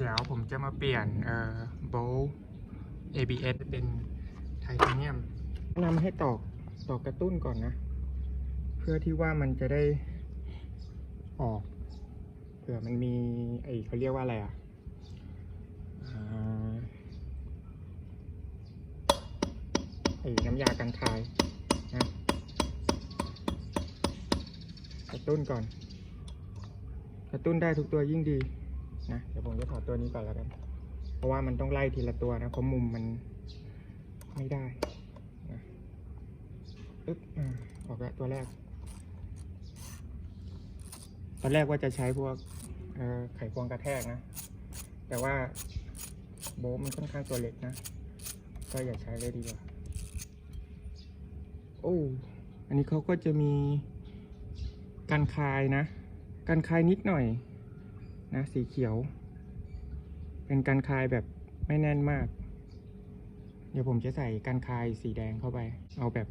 เดี๋ยวผมจะมาเปลี่ยนเอ่อโบล ABS เป็นไทเทเนียมนำให้ตอกตอกกระตุ้นก่อนนะ เพื่อที่ว่ามันจะได้ออกเผื่อมันมีไอเขาเรียกว่าอะไรอะอ่าไอน้ำยากันคายนะกระตุ้นก่อน กระตุ้นได้ทุกตัวยิ่งดี นะเดี๋ยวผมจะถอดตัวนี้ก่อนแล้วกัน เพราะว่ามันต้องไล่ทีละตัวนะเพราะมุมมันไม่ได้นะปึ๊บออกแล้วตัวแรก ตอนแรกว่าจะใช้พวกไขควงกระแทกนะ แต่ว่าโบมันค่อนข้างตัวเล็กนะ ก็อย่าใช้เลยดีกว่า โอ้ อันนี้เขาก็จะมีกันคายนะกันคายนิดหน่อย นะสีเขียว เป็นกันคายแบบไม่แน่นมาก เดี๋ยวผมจะใส่กันคายสีแดงเข้าไป เอาแบบ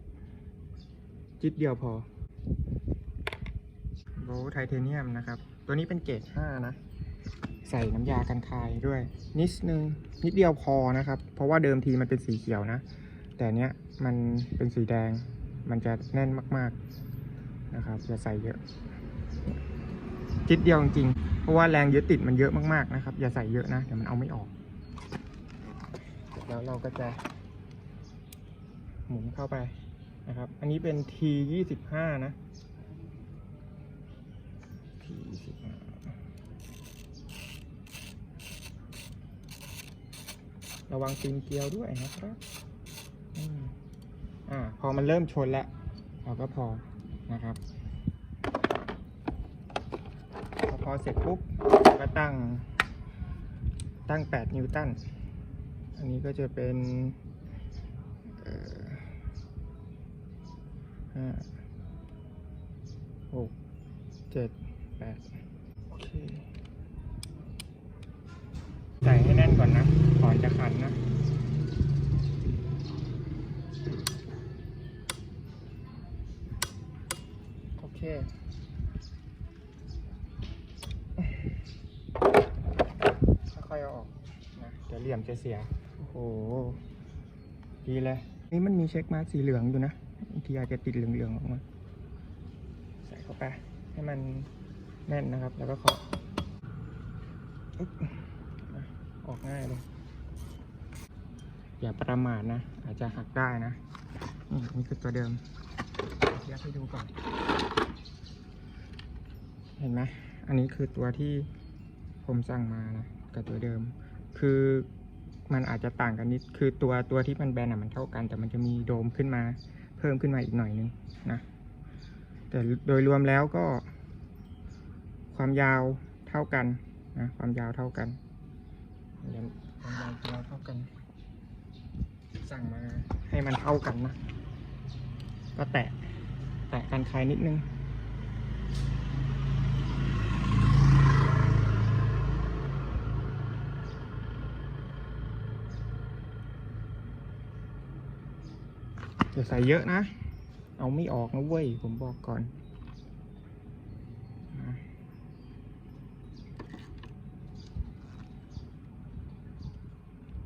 จิตเดียวพอโบไทเทเนียมนะครับ ตัวนี้เป็นเกรด5นะ ใส่น้ำยากันคายด้วย นิดนึง นิดเดียวพอนะครับ เพราะว่าเดิมทีมันเป็นสีเขียวนะ แต่เนี้ยมันเป็นสีแดง มันจะแน่นมาก ๆนะครับอย่าใส่เยอะจิตเดียวจริง ราะว่าแรงยึดติดมันเยอะมากๆนะครับ อย่าใส่เยอะนะเดี๋ยวมันเอาไม่ออก แล้วเราก็จะ หมุนเข้าไปนะครับ อันนี้เป็น T ยี่สิบห้านะ T ยี่สิบห้าระวังตีนเกลียวด้วยนะครับอ่า พอมันเริ่มชนแล้ว เราก็พอนะครับ พ อพอเสร็จปุ๊บก็ตั้ง ตั้ง 8 นิวตัน อันนี้ก็จะเป็นห้าหกเจ็ดแปดโอเค ใส่ให้แน่นก่อนนะ ก่อนจะขันนะโอเคอยๆเอาออกนะเดี๋ยวเห ลี่ยมจะเสีย โอ้โห ดีเลย นี่มันมีเช็คมาร์กสีเหลืองอยู่นะบางทีอาจจะติดเหลืองๆออกมา ใส่เข้าไป ให้มันแน่นนะครับ แล้วก็เคาะอึ๊บนะออกง่ายเลย อย่าประมาทนะ อาจจะหักได้นะนี่นี่คือตัวเดิมเทียบให้ดูก่อน เห็นไหม อันนี้คือตัวที่ผมสั่งมานะ กับตัวเดิม คือ มันอาจจะต่างกันนิด คือตัวตัวที่มันแบนอะมันเท่ากัน แต่มันจะมีโดมขึ้นมา เพิ่มขึ้นมาอีกหน่อยนึงนะแต่โดยรวมแล้วก็ ความยาวเท่ากันนะความยาวเท่ากันเดี๋ยวความยาวของเราเท่ากัน สั่งมาให้มันเท่ากันนะ ก็แตะแตะกันคลายนิดนึง อย่าใส่เยอะนะ เอาไม่ออกนะเว้ย ผมบอกก่อน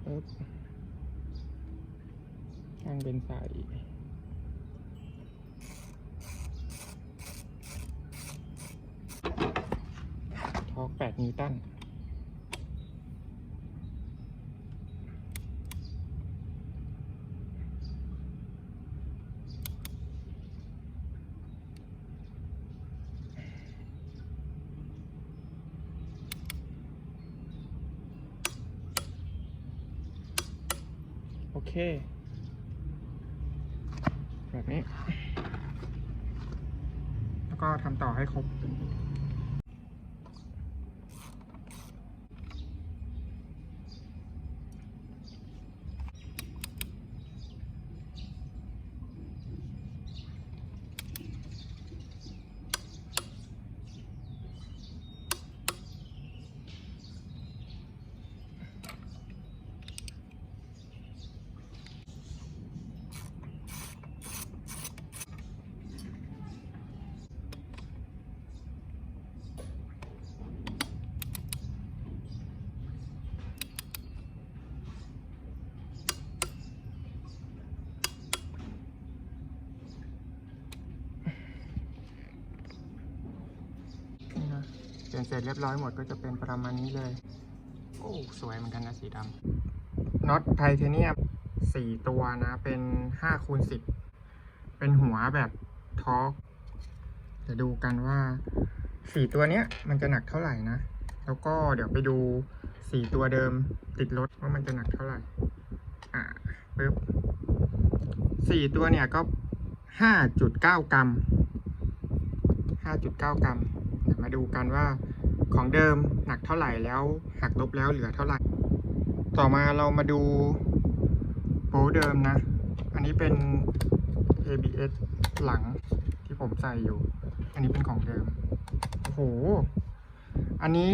ปึ๊บช่างเป็นใส่ทอก8นิวตัน เค แบบนี้ แล้วก็ทำต่อให้ครบ โยนเสร็จเรียบร้อยหมดก็จะเป็นประมาณนี้เลย โอ้ สวยเหมือนกันนะสีดำน็อตไทเทเนียมสี่ตัวนะ เป็นห้าคูณสิบเป็นหัวแบบทอร์กจะดูกันว่าสี่ตัวเนี้ยมันจะหนักเท่าไหร่นะ แล้วก็เดี๋ยวไปดูสี่ตัวเดิมติดรถว่ามันจะหนักเท่าไหร่ อ่าปึ๊บสี่ตัวเนี่ยก็ห้าจุดเก้ากรัมห้าจุดเก้ากรัม ดูกันว่าของเดิมหนักเท่าไหร่แล้วหักลบแล้วเหลือเท่าไหร่ ต่อมาเรามาดูโป๊เดิมนะ อันนี้เป็น ABS หลังที่ผมใส่อยู่ อันนี้เป็นของเดิม โอ้โห อันนี้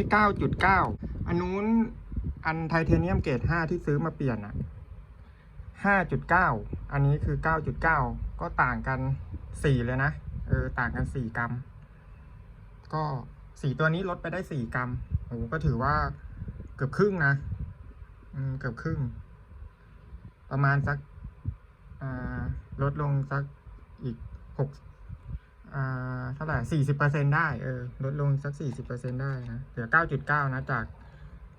9.9 อันนู้นอันไทเทเนียมเกรด5ที่ซื้อมาเปลี่ยนอะ5.9 อันนี้คือ 9.9 ก็ต่างกัน 4 เลยนะ เออ ต่างกัน 4 กรัม ก็สีตัวนี้ลดไปได้4กรัมโอ้ก็ถือว่าเกือบครึ่งนะอืมเกือบครึ่ง ประมาณสักลดลงสักอีกหกเท่าไหร่สี่สิบเปอร์เซ็นได้เออลดลงสักสี่สิบเปอร์เซ็นได้นะเหลือเก้าจุดเก้านะจาก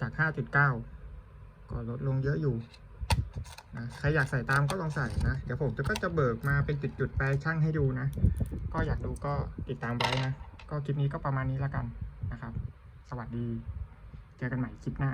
จากห้าจุดเก้าก็ลดลงเยอะอยู่นะใครอยากใส่ตามก็ลองใส่นะ เดี๋ยวผมจะก็จะเบิกมาเป็นจุดๆไปช่างให้ดูนะ ก็อยากดูก็ติดตามไว้นะ ก็คลิปนี้ก็ประมาณนี้แล้วกันนะครับ สวัสดี เจอกันใหม่คลิปหน้า